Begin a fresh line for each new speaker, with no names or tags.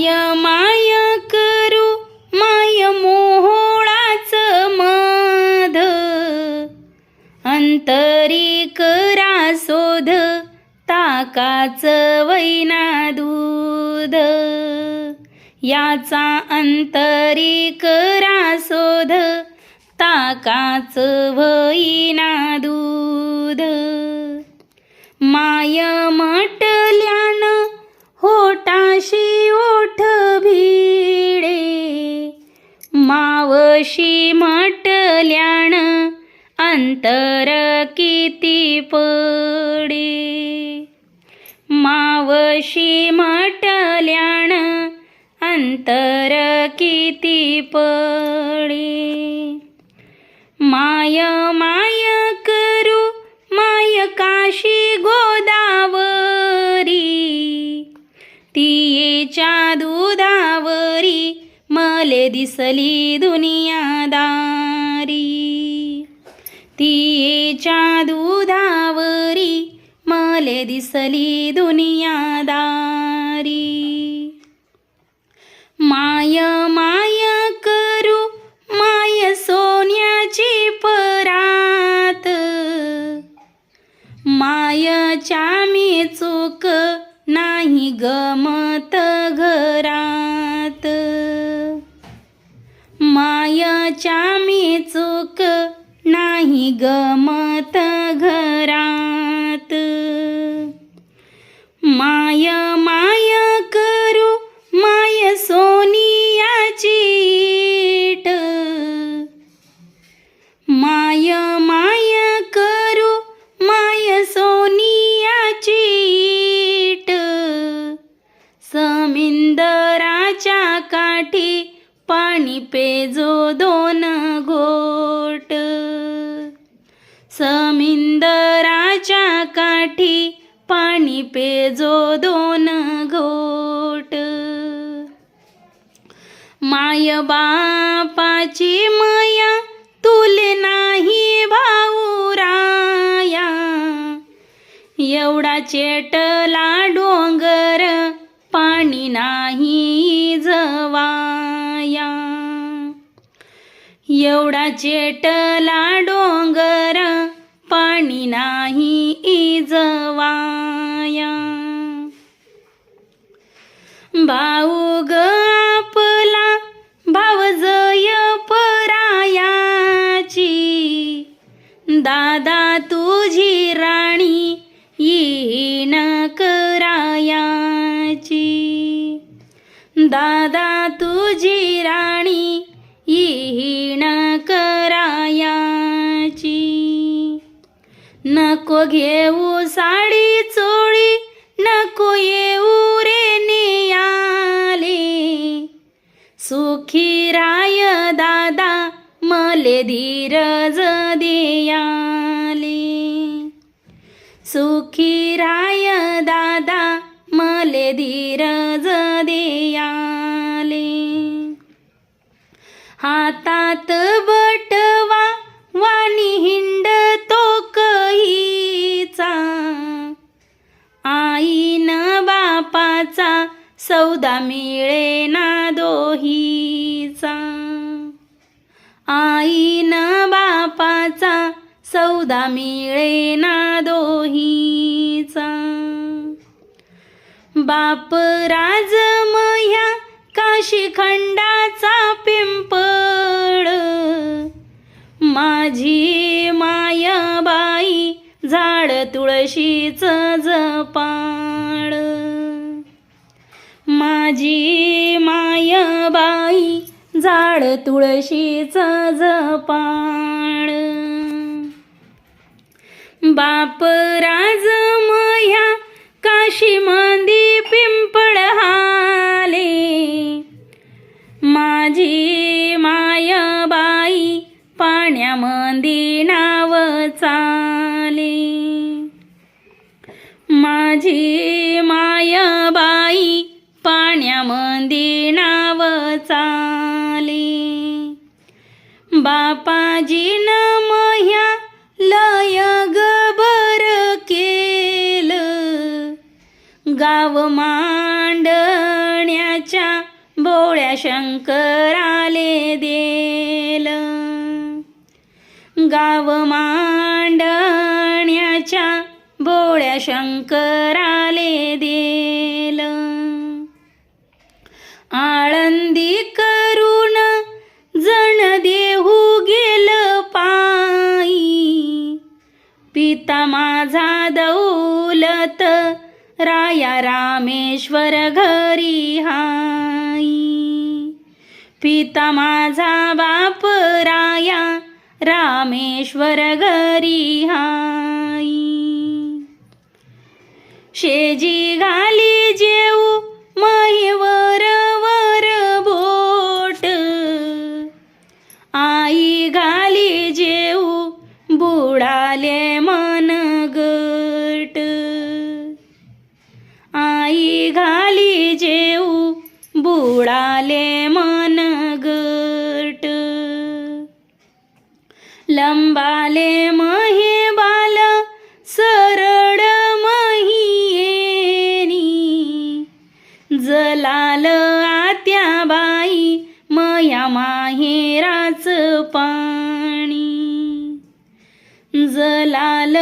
माय माय करू माय मोहोळाच मध. अंतरी करा शोध ताकाच वैना दूध याचा अंतरी करा शोध ताकाच वैना दूध माय म्हटल्यान होटाशी कशी म्हटल्यान अंतर किती पडे? मावशी म्हटल्यान अंतर किती पडे? माय माय करू माय काशी गोदावरी? तियेच्या दिसली दुनियादारी. तियेच्या दुधावरी मले दिसली दुनियादारी. माय माय करू माय सोन्याची परात. मायच्या कोणाच्या मी चूक नाही गमत घरात. माय माय करू माय सोनियाची माय माय करू माय सोनियाची समिंदराच्या काठी पाणी पेजो दो काठी पाणी पेजो दोन घोट. माय बापाची मया तुले नाही भाऊराया एवढा चेटला डोंगर पाणी नाही जवाया. एवढा चेटला डोंगर पाणी नाही इजवाया. भाऊ ग आपला भाव जय परायाची. दादा तुझी राणी येण करायाची. दादा तुझी राणी येण कर नको घेऊ साडी चोळी नको येऊ रे नियाले. सुखी राय दादा मले धीरज देयाले. सुखी राय दादा मले धीरज सौदा मिळे ना दोहीचा. आईन बापाचा सौदा मिळे ना दोहीचा. बाप राज मह्या काशी खंडाचा पिंपळ. माझी मायाबाई झाड तुळशीच जपाळ. माझी मायाबाई झाड तुळशीच जपाळ. बाप राज मया काशी मंदी पिंपळ हाले. माझी मायाबाई पाण्यामंदी नाव चाले. माझी बापाजीन मह्या लय गबर केलं. गाव मांडण्याच्या शंकराले देल. गाव मांडण्याच्या भोळ्या शंकराले देल. आळंदी सीता माझा दौलत राया रामेश्वर घरी हाई. पिता माझा बाप राया रामेश्वर घरी हाई. शेजी घाली जेऊ बुडाले मन गट. लंबाले महे बाल सरड महियेनी जलाल आत्या बाई मया माहेराच पाणी. जलाल